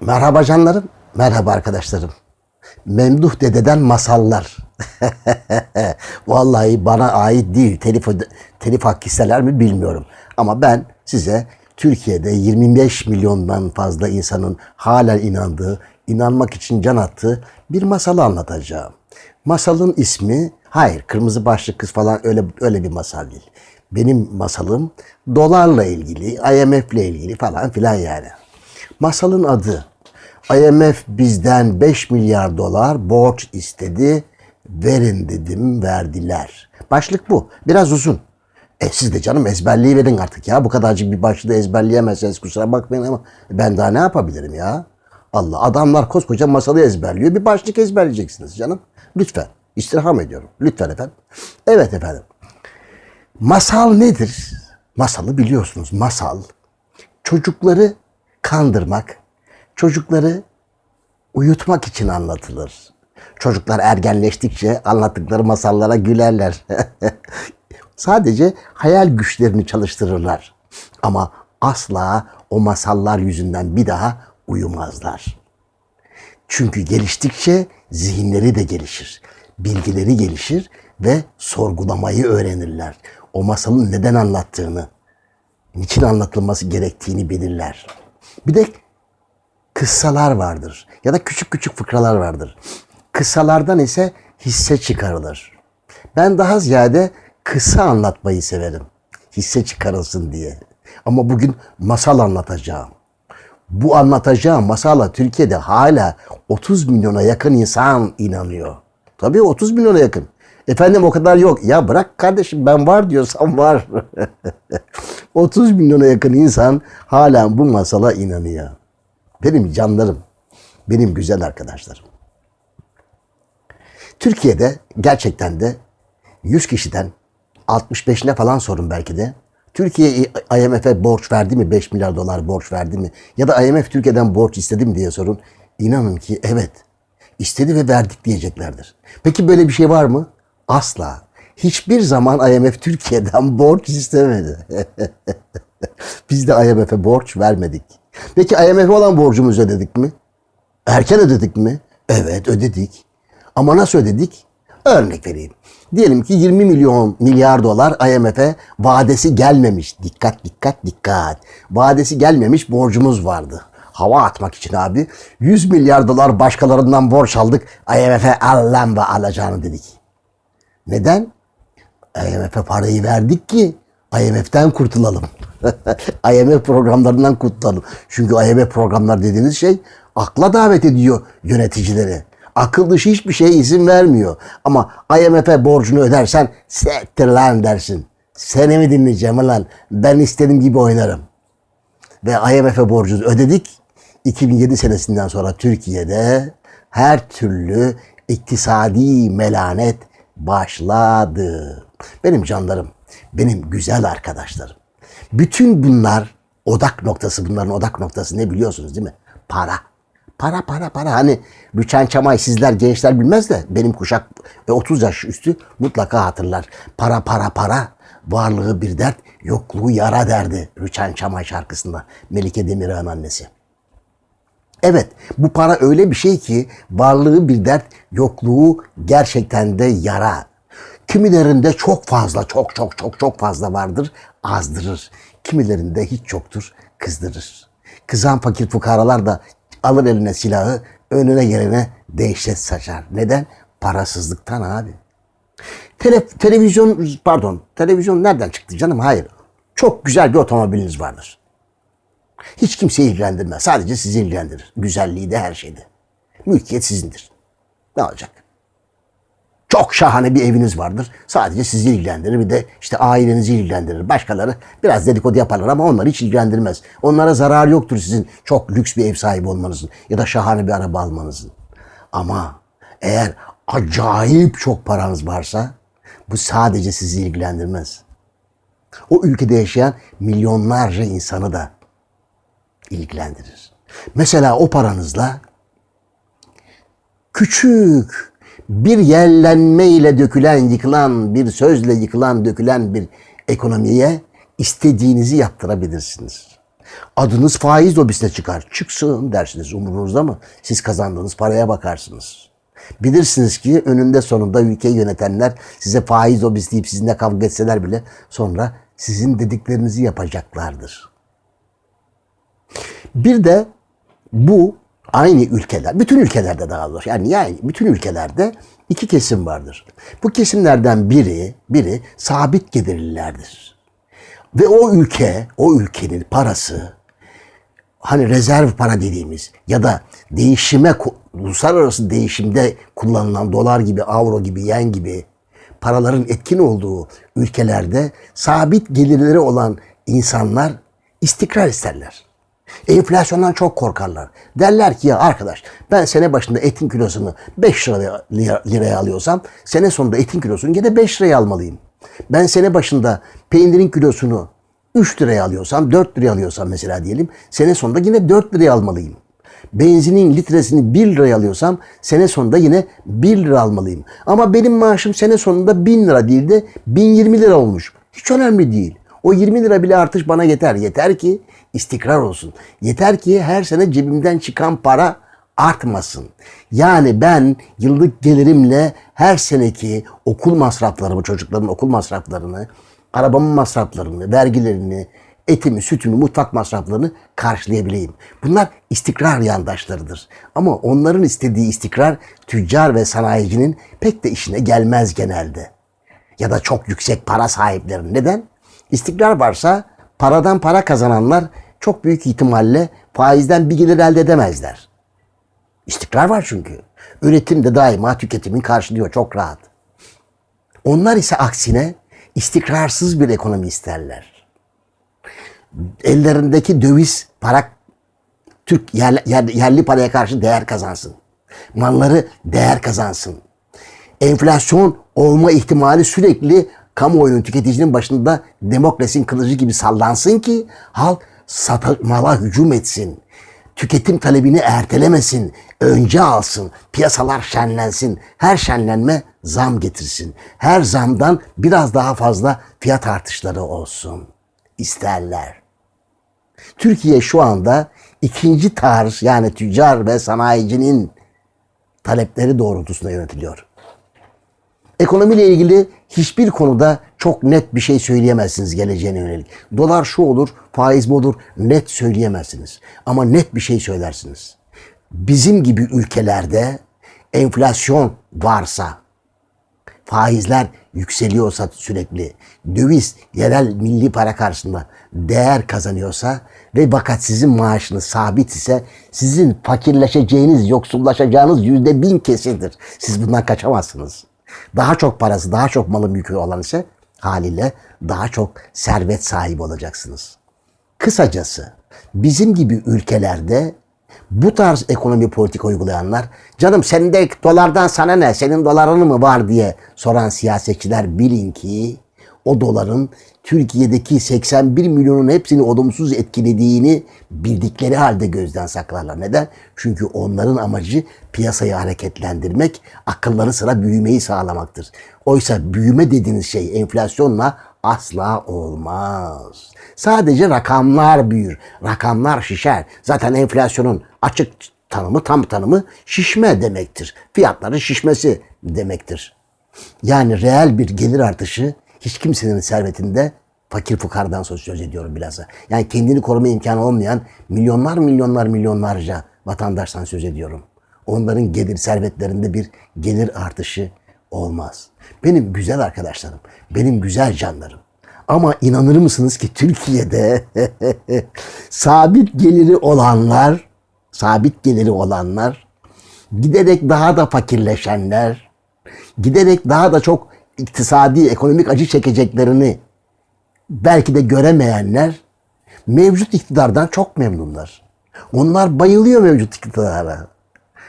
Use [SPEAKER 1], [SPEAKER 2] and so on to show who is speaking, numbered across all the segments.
[SPEAKER 1] Merhaba canlarım, merhaba arkadaşlarım. Memduh Dede'den masallar. Vallahi bana ait değil. Telif, telif hak hisseler mi bilmiyorum. Ama ben size Türkiye'de 25 milyondan fazla insanın halen inandığı, inanmak için can attığı bir masalı anlatacağım. Masalın ismi, hayır kırmızı başlı kız falan öyle öyle bir masal değil. Benim masalım dolarla ilgili, IMF'le ilgili falan filan yani. Masalın adı IMF bizden 5 milyar dolar borç istedi. Verin dedim verdiler. Başlık bu. Biraz uzun. E siz de canım ezberliği verin artık ya. Bu kadarcık bir başlığı ezberleyemezseniz kusura bakmayın ama ben daha ne yapabilirim ya? Allah adamlar koskoca masalı ezberliyor. Bir başlık ezberleyeceksiniz canım. Lütfen. İstirham ediyorum. Lütfen efendim. Evet efendim. Masal nedir? Masalı biliyorsunuz. Masal çocukları kandırmak, çocukları uyutmak için anlatılır. Çocuklar ergenleştikçe anlattıkları masallara gülerler. Sadece hayal güçlerini çalıştırırlar. Ama asla o masallar yüzünden bir daha uyumazlar. Çünkü geliştikçe zihinleri de gelişir. Bilgileri gelişir ve sorgulamayı öğrenirler. O masalın neden anlattığını, niçin anlatılması gerektiğini belirler. Bir de kıssalar vardır ya da küçük küçük fıkralar vardır. Kıssalardan ise hisse çıkarılır. Ben daha ziyade kısa anlatmayı severim. Hisse çıkarılsın diye. Ama bugün masal anlatacağım. Bu anlatacağım masala Türkiye'de hala 30 milyona yakın insan inanıyor. Tabii 30 milyona yakın. Efendim o kadar yok. Ya bırak kardeşim ben var diyorsam var. 30 milyona yakın insan hala bu masala inanıyor. Benim canlarım, benim güzel arkadaşlarım. Türkiye'de gerçekten de 100 kişiden 65'ine falan sorun belki de. Türkiye IMF'e borç verdi mi? 5 milyar dolar borç verdi mi? Ya da IMF Türkiye'den borç istedi mi diye sorun. İnanın ki evet istedi ve verdik diyeceklerdir. Peki böyle bir şey var mı? Asla. Hiçbir zaman IMF Türkiye'den borç istemedi. Biz de IMF'e borç vermedik. Peki IMF'e olan borcumuzu ödedik mi? Erken ödedik mi? Evet ödedik. Ama nasıl ödedik? Örnek vereyim. Diyelim ki 20 milyon milyar dolar IMF'e vadesi gelmemiş. Dikkat dikkat dikkat. Vadesi gelmemiş borcumuz vardı. Hava atmak için abi 100 milyar dolar başkalarından borç aldık. IMF'e al lan ve alacağını dedik. Neden? IMF'e parayı verdik ki IMF'den kurtulalım. IMF programlarından kurtulalım. Çünkü IMF programlar dediğiniz şey akla davet ediyor yöneticileri. Akıl dışı hiçbir şeye izin vermiyor. Ama IMF'e borcunu ödersen sektir lan dersin. Seni mi dinleyeceğim lan? Ben istediğim gibi oynarım. Ve IMF'e borcunu ödedik. 2007 senesinden sonra Türkiye'de her türlü iktisadi melanet başladı. Benim canlarım, benim güzel arkadaşlarım. Bütün bunlar odak noktası, bunların odak noktası ne biliyorsunuz değil mi? Para. Para para para. Hani Rüçhan Çamay sizler gençler bilmez de benim kuşak ve 30 yaş üstü mutlaka hatırlar. Para para para. Varlığı bir dert, yokluğu yara derdi Rüçhan Çamay şarkısında. Melike Demirağ'ın annesi. Evet bu para öyle bir şey ki varlığı bir dert, yokluğu gerçekten de yara. Kimilerinde çok fazla, çok çok çok çok fazla vardır, azdırır. Kimilerinde hiç yoktur, kızdırır. Kızan fakir fukaralar da alır eline silahı, önüne gelene dehşet saçar. Neden? Parasızlıktan abi. Tele, televizyon, pardon, televizyon nereden çıktı canım? Hayır. Çok güzel bir otomobiliniz vardır. Hiç kimseyi ilgilendirmez. Sadece sizi ilgilendirir. Güzelliği de her şeyde. Mülkiyet sizindir. Ne olacak? Çok şahane bir eviniz vardır. Sadece sizi ilgilendirir. Bir de işte ailenizi ilgilendirir. Başkaları biraz dedikodu yaparlar ama onları hiç ilgilendirmez. Onlara zarar yoktur sizin çok lüks bir ev sahibi olmanızın ya da şahane bir araba almanızın. Ama eğer acayip çok paranız varsa bu sadece sizi ilgilendirmez. O ülkede yaşayan milyonlarca insanı da ilgilendirir. Mesela o paranızla küçük bir yerlenme ile dökülen, yıkılan, bir sözle yıkılan, dökülen bir ekonomiye istediğinizi yaptırabilirsiniz. Adınız faiz lobisine çıkar. Çıksın dersiniz umurunuzda mı? Siz kazandığınız paraya bakarsınız. Bilirsiniz ki önünde sonunda ülkeyi yönetenler size faiz lobisi deyip sizinle kavga etseler bile sonra sizin dediklerinizi yapacaklardır. Bir de bu aynı ülkeler, bütün ülkelerde daha doğrusu yani, yani bütün ülkelerde iki kesim vardır. Bu kesimlerden biri, biri sabit gelirlilerdir. Ve o ülke, o ülkenin parası hani rezerv para dediğimiz ya da değişime, uluslararası değişimde kullanılan dolar gibi, avro gibi, yen gibi paraların etkin olduğu ülkelerde sabit gelirleri olan insanlar istikrar isterler. Enflasyondan çok korkarlar. Derler ki ya arkadaş ben sene başında etin kilosunu 5 liraya, liraya alıyorsam sene sonunda etin kilosunu yine 5 liraya almalıyım. Ben sene başında peynirin kilosunu 3 liraya alıyorsam 4 liraya alıyorsam mesela diyelim sene sonunda yine 4 liraya almalıyım. Benzinin litresini 1 liraya alıyorsam sene sonunda yine 1 lira almalıyım. Ama benim maaşım sene sonunda 1000 lira değil de 1020 lira olmuş. Hiç önemli değil. O 20 lira bile artış bana yeter. Yeter ki istikrar olsun. Yeter ki her sene cebimden çıkan para artmasın. Yani ben yıllık gelirimle her seneki okul masraflarımı, çocukların okul masraflarını, arabamın masraflarını, vergilerini, etimi, sütümü, mutfak masraflarını karşılayabileyim. Bunlar istikrar yandaşlarıdır. Ama onların istediği istikrar tüccar ve sanayicinin pek de işine gelmez genelde. Ya da çok yüksek para sahiplerinin. Neden? İstikrar varsa paradan para kazananlar çok büyük ihtimalle faizden bir gelir elde edemezler. İstikrar var çünkü. Üretim de daima tüketimin karşılıyor çok rahat. Onlar ise aksine istikrarsız bir ekonomi isterler. Ellerindeki döviz para Türk yerli, yerli paraya karşı değer kazansın. Malları değer kazansın. Enflasyon olma ihtimali sürekli kamuoyunun tüketicinin başında demokrasinin kılıcı gibi sallansın ki halk mala hücum etsin. Tüketim talebini ertelemesin, önce alsın, piyasalar şenlensin. Her şenlenme zam getirsin. Her zamdan biraz daha fazla fiyat artışları olsun. isterler. Türkiye şu anda ikinci tarz yani tüccar ve sanayicinin talepleri doğrultusunda yönetiliyor. Ekonomiyle ilgili hiçbir konuda çok net bir şey söyleyemezsiniz geleceğine yönelik. Dolar şu olur, faiz bu olur net söyleyemezsiniz. Ama net bir şey söylersiniz. Bizim gibi ülkelerde enflasyon varsa, faizler yükseliyorsa sürekli, döviz yerel milli para karşısında değer kazanıyorsa ve fakat sizin maaşınız sabit ise sizin fakirleşeceğiniz, yoksullaşacağınız yüzde bin kesindir. Siz bundan kaçamazsınız. Daha çok parası, daha çok malı mülkü olan ise haliyle daha çok servet sahibi olacaksınız. Kısacası bizim gibi ülkelerde bu tarz ekonomi politik uygulayanlar canım senin de dolardan sana ne senin doların mı var diye soran siyasetçiler bilin ki o doların Türkiye'deki 81 milyonun hepsini olumsuz etkilediğini bildikleri halde gözden saklarlar. Neden? Çünkü onların amacı piyasayı hareketlendirmek, akılları sıra büyümeyi sağlamaktır. Oysa büyüme dediğiniz şey enflasyonla asla olmaz. Sadece rakamlar büyür, rakamlar şişer. Zaten enflasyonun açık tanımı, tam tanımı şişme demektir. Fiyatların şişmesi demektir. Yani reel bir gelir artışı hiç kimsenin servetinde fakir fukardan söz ediyorum bilhassa. Yani kendini koruma imkanı olmayan milyonlar milyonlar milyonlarca vatandaştan söz ediyorum. Onların gelir servetlerinde bir gelir artışı olmaz. Benim güzel arkadaşlarım, benim güzel canlarım. Ama inanır mısınız ki Türkiye'de sabit geliri olanlar, sabit geliri olanlar, giderek daha da fakirleşenler, giderek daha da çok iktisadi, ekonomik acı çekeceklerini belki de göremeyenler mevcut iktidardan çok memnunlar. Onlar bayılıyor mevcut iktidara.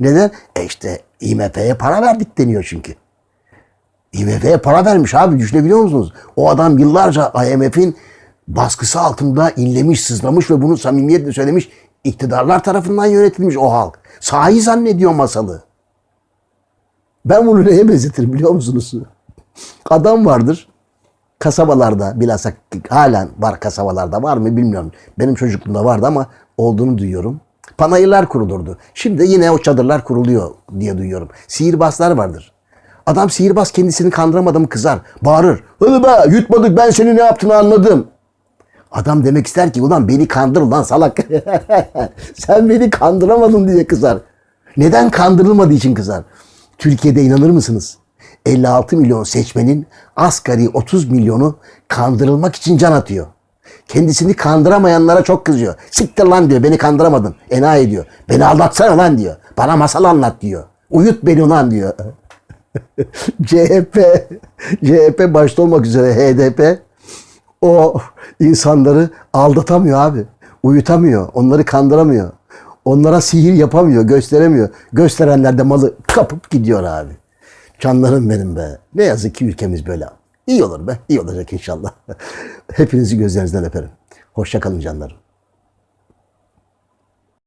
[SPEAKER 1] Neden? E işte IMF'ye para verdik deniyor çünkü. IMF'ye para vermiş abi düşünebiliyor musunuz? O adam yıllarca IMF'in baskısı altında inlemiş, sızlamış ve bunu samimiyetle söylemiş. iktidarlar tarafından yönetilmiş o halk. Sahi zannediyor masalı. Ben bunu neye benzetirim biliyor musunuz? Adam vardır. kasabalarda bilhassa halen var kasabalarda var mı bilmiyorum. Benim çocukluğumda vardı ama olduğunu duyuyorum. Panayırlar kurulurdu. Şimdi yine o çadırlar kuruluyor diye duyuyorum. Sihirbazlar vardır. Adam sihirbaz kendisini kandıramadı mı kızar. Bağırır. Hadi be yutmadık ben seni ne yaptığını anladım. Adam demek ister ki ulan beni kandır ulan salak. Sen beni kandıramadın diye kızar. Neden kandırılmadığı için kızar. Türkiye'de inanır mısınız? 56 milyon seçmenin asgari 30 milyonu kandırılmak için can atıyor. Kendisini kandıramayanlara çok kızıyor. Siktir lan diyor beni kandıramadın. Enayi diyor. Beni aldatsana lan diyor. Bana masal anlat diyor. Uyut beni lan diyor. CHP, CHP başta olmak üzere HDP o insanları aldatamıyor abi. Uyutamıyor. Onları kandıramıyor. Onlara sihir yapamıyor, gösteremiyor. Gösterenler de malı kapıp gidiyor abi. Canlarım benim be. Ne yazık ki ülkemiz böyle. İyi olur be. İyi olacak inşallah. Hepinizi gözlerinizden öperim. Hoşça kalın canlarım.